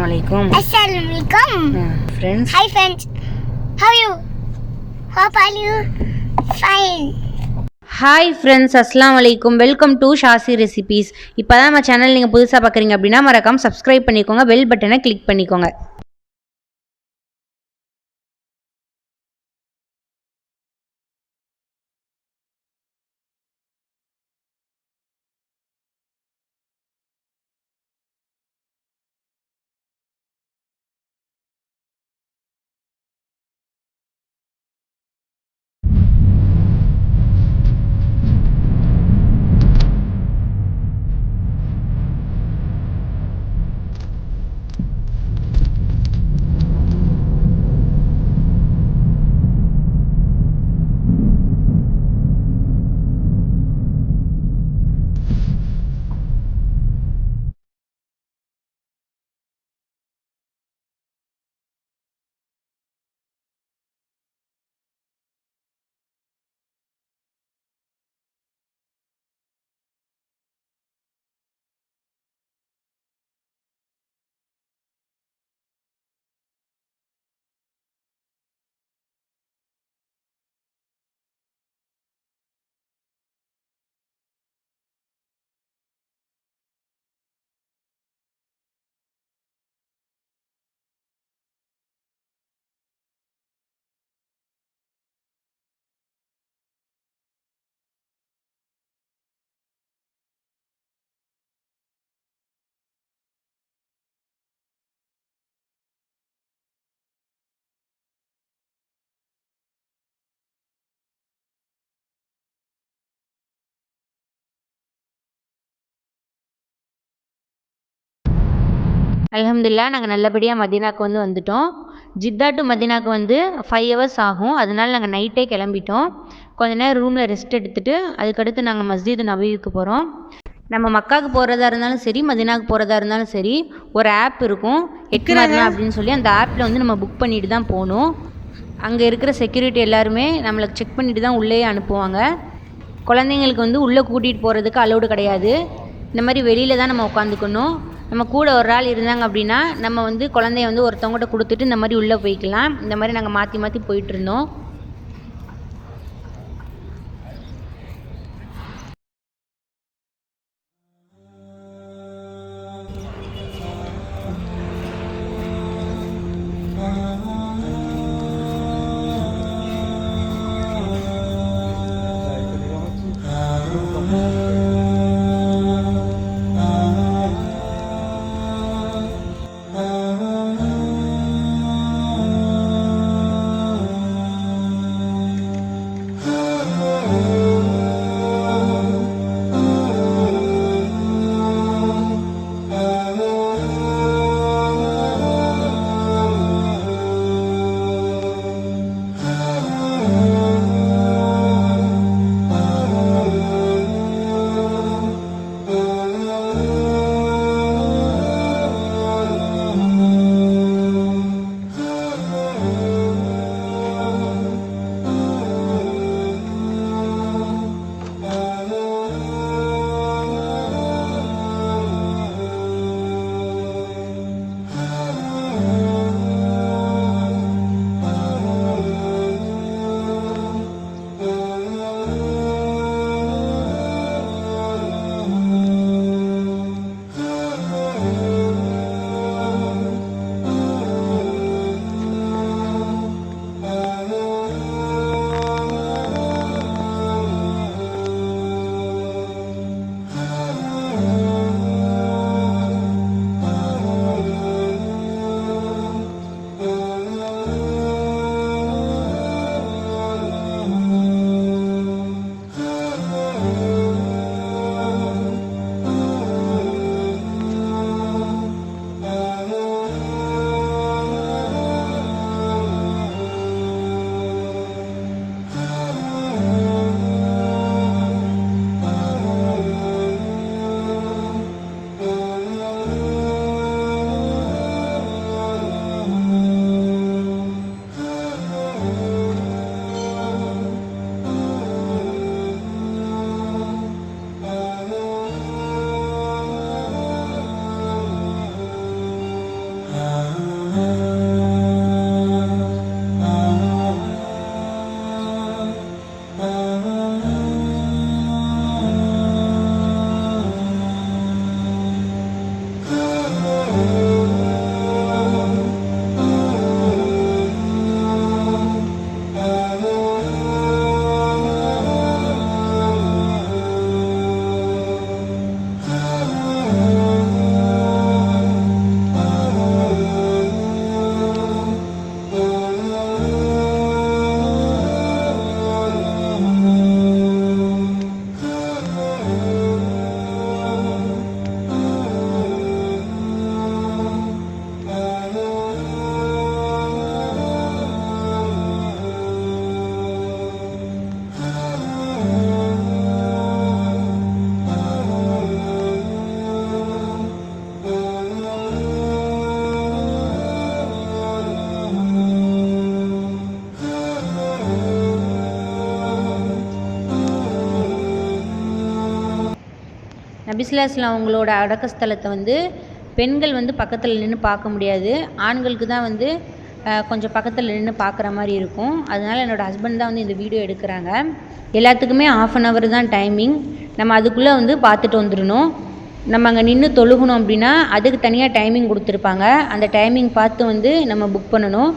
Uh, friends, Hi friends. How are you? How are you? Fine. Hi friends அஸ்லாம் வலைக்கும் welcome to ஷாசி recipes இப்போ தான் நம்ம channel நீங்கள் புதுசாக பார்க்குறீங்க அப்படின்னா மறக்காம சப்ஸ்கிரைப் பண்ணிக்கோங்க பெல் பட்டனை கிளிக் பண்ணிக்கோங்க அல்ஹம்துலில்லா நாங்கள் நல்லபடியாக மதீனாக்கு வந்து வந்துட்டோம். ஜித்தா டு மதீனாக்கு வந்து ஃபைவ் ஹவர்ஸ் ஆகும். அதனால நாங்கள் நைட்டே கிளம்பிட்டோம். கொஞ்ச நேரம் ரூமில் ரெஸ்ட் எடுத்துகிட்டு அதுக்கடுத்து நாங்கள் மஸ்ஜித் நபீவுக்கு போகிறோம் நம்ம மக்காவுக்கு போகிறதா இருந்தாலும் சரி மதீனாவுக்கு போகிறதா இருந்தாலும் சரி ஒரு ஆப் இருக்கும். எக்மர்னா அப்படின்னு சொல்லி அந்த ஆப்பில் வந்து நம்ம புக் பண்ணிட்டு தான் போகணும். அங்கே இருக்கிற செக்யூரிட்டி எல்லாருமே நம்மளை செக் பண்ணிட்டு தான் உள்ளேயே அனுப்புவாங்க. குழந்தைங்களுக்கு வந்து உள்ளே கூட்டிகிட்டு போகிறதுக்கு அலௌடு கிடையாது. இந்த மாதிரி வெளியில் தான் நம்ம உட்காந்துக்கணும். நம்ம கூட ஒரு ஆள் இருந்தாங்க அப்படின்னா நம்ம வந்து குழந்தைய வந்து ஒருத்தவங்ககிட்ட கொடுத்துட்டு இந்த மாதிரி உள்ளே போய்க்கலாம். இந்த மாதிரி நாங்கள் மாற்றி மாற்றி போயிட்டுருந்தோம் இருந்தோம் அவங்களோட அடக்கஸ்தலத்தை வந்து பெண்கள் வந்து பக்கத்தில் நின்று பார்க்க முடியாது. ஆண்களுக்கு தான் வந்து கொஞ்சம் பக்கத்தில் நின்று பார்க்குற மாதிரி இருக்கும். அதனால் என்னோடய ஹஸ்பண்ட் தான் வந்து இந்த வீடியோ எடுக்கிறாங்க. எல்லாத்துக்குமே ஆஃப் அன் ஹவர் தான் டைமிங் நம்ம அதுக்குள்ளே வந்து பார்த்துட்டு வந்துடணும். நம்ம அங்கே நின்று தொழுகணும் அப்படின்னா அதுக்கு தனியாக டைமிங் கொடுத்துருப்பாங்க. அந்த டைமிங் பார்த்து வந்து நம்ம புக் பண்ணணும்.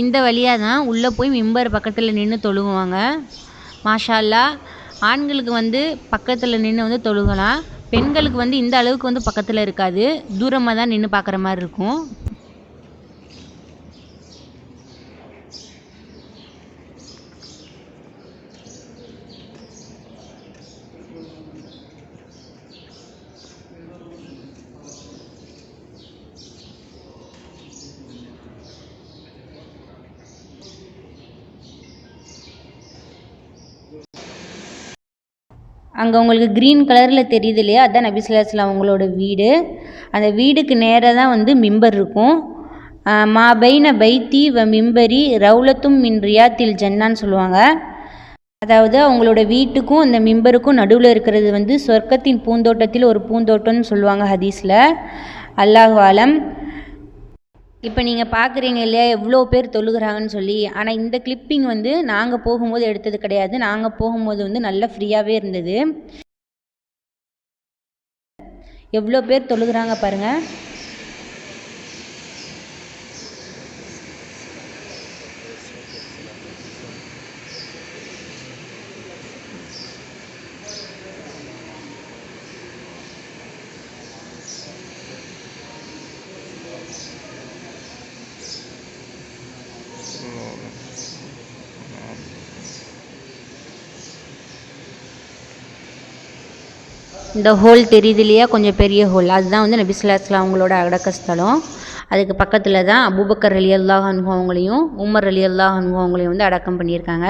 இந்த வழியாக தான் உள்ளே போய் மிம்பர் பக்கத்தில் நின்று தொழுகுவாங்க. மாஷா ஆண்களுக்கு வந்து பக்கத்தில் நின்று வந்து தொழுகலாம். பெண்களுக்கு வந்து இந்த அளவுக்கு வந்து பக்கத்தில் இருக்காது. தூரமாக தான் நின்று பார்க்குற மாதிரி இருக்கும். அங்கே உங்களுக்கு க்ரீன் கலரில் தெரியுது இல்லையா? அதுதான் நபிசுல்லாஸ்லாம் அவங்களோட வீடு. அந்த வீடுக்கு நேராக தான் வந்து மிம்பர் இருக்கும். மா பைன பைத்தி வ மிம்பரி ரவுலத்தும் மின் ரியாத்தில் ஜன்னான்னு சொல்லுவாங்க. அதாவது அவங்களோட வீட்டுக்கும் அந்த மிம்பருக்கும் நடுவில் இருக்கிறது வந்து சொர்க்கத்தின் பூந்தோட்டத்தில் ஒரு பூந்தோட்டம்னு சொல்லுவாங்க ஹதீஸில். அல்லாஹ் ஆலம். இப்போ நீங்கள் பார்க்குறீங்க இல்லையா? எவ்வளோ பேர் தொழுகிறாங்கன்னு சொல்லி. ஆனால் இந்த கிளிப்பிங் வந்து நாங்கள் போகும்போது எடுத்தது கிடையாது. நாங்கள் போகும்போது வந்து நல்லா ஃப்ரீயாகவே இருந்தது. எவ்வளோ பேர் தொழுகிறாங்க பாருங்கள் இந்த ஹோல் தெரியுது இல்லையா கொஞ்சம் பெரிய ஹோல் அதுதான் வந்து நபிசுல்லாஸ்லாம் அவங்களோட அடக்கஸ்தலம் அதுக்கு பக்கத்தில் தான் அபூபக்கர் அலி அல்லாஹ் அவங்களையும் உமர் அலி அல்லாஹ் அவங்களையும் வந்து அடக்கம் பண்ணியிருக்காங்க.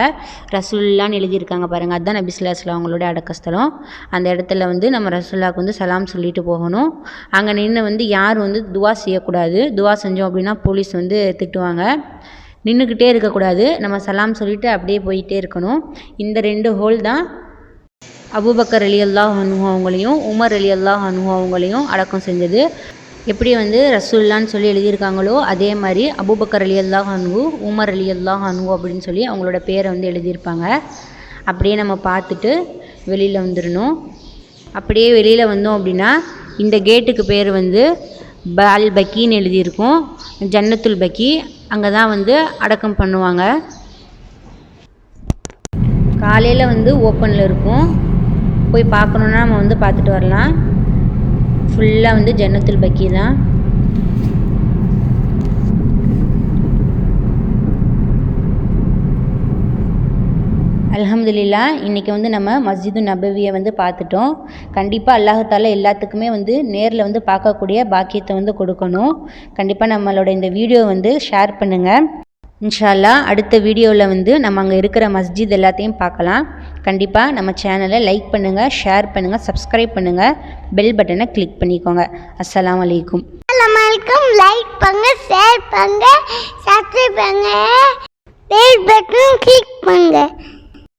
ரசூல்லான்னு எழுதியிருக்காங்க பாருங்கள் அதுதான் நபிசுல்லாஸ்லாம் அவங்களோட அடக்கஸ்தலம் அந்த இடத்துல வந்து நம்ம ரசூல்லாவுக்கு வந்து சலாம் சொல்லிட்டு போகணும். அங்கே நின்று வந்து யார் வந்து துவா செய்யக்கூடாது துவா செஞ்சோம் அப்படின்னா போலீஸ் வந்து திட்டுவாங்க. நின்றுக்கிட்டே இருக்கக்கூடாது. நம்ம சலாம் சொல்லிட்டு அப்படியே போயிட்டே இருக்கணும். இந்த ரெண்டு ஹோல் தான் அபூபக்கர் அலி அல்லாஹ் அனுஹு அவங்களையும் உமர் அலி அல்லாஹ் அனுஹு அவங்களையும் அடக்கம் செஞ்சது. எப்படி வந்து ரசூல்லான்னு சொல்லி எழுதியிருக்காங்களோ அதே மாதிரி அபூபக்கர் அலி அல்லாஹ் அனுகு உமர் அலி அல்லாஹ் அனுஹு அப்படின்னு சொல்லி அவங்களோட பேரை வந்து எழுதியிருப்பாங்க. அப்படியே நம்ம பார்த்துட்டு வெளியில் வந்துடணும். அப்படியே வெளியில் வந்தோம் அப்படின்னா இந்த கேட்டுக்கு பேர் வந்து பால் பக்கின்னு எழுதியிருக்கும். ஜன்னத்துல் பக்கி அங்கே தான் வந்து அடக்கம் பண்ணுவாங்க. காலையில் வந்து ஓப்பனில் இருக்கும். போய் பார்க்கணுன்னா நம்ம வந்து பார்த்துட்டு வரலாம். ஃபுல்லாக வந்து ஜன்னத்துல் பக்கி தான். அலமதுல்லா இன்றைக்கி வந்து நம்ம மஸ்ஜிது நபவியை வந்து பார்த்துட்டோம். கண்டிப்பாக அல்லாஹால எல்லாத்துக்குமே வந்து நேரில் வந்து பார்க்கக்கூடிய பாக்கியத்தை வந்து கொடுக்கணும். கண்டிப்பாக நம்மளோட இந்த வீடியோ வந்து ஷேர் பண்ணுங்கள் இன்ஷால்லா அடுத்த வீடியோவில் வந்து நம்ம அங்கே இருக்கிற மஸ்ஜித் எல்லாத்தையும் பார்க்கலாம். கண்டிப்பாக நம்ம சேனலை லைக் பண்ணுங்கள் ஷேர் பண்ணுங்கள் சப்ஸ்கிரைப் பண்ணுங்கள் பெல் பட்டனை கிளிக் பண்ணிக்கோங்க. அஸ்லாம் வலைக்கும் வணக்கம் லைக் பண்ணுங்க ஷேர் பண்ணுங்க சப்ஸ்கிரைப் பண்ணுங்க பெல் பட்டன் கிளிக் பண்ணுங்க.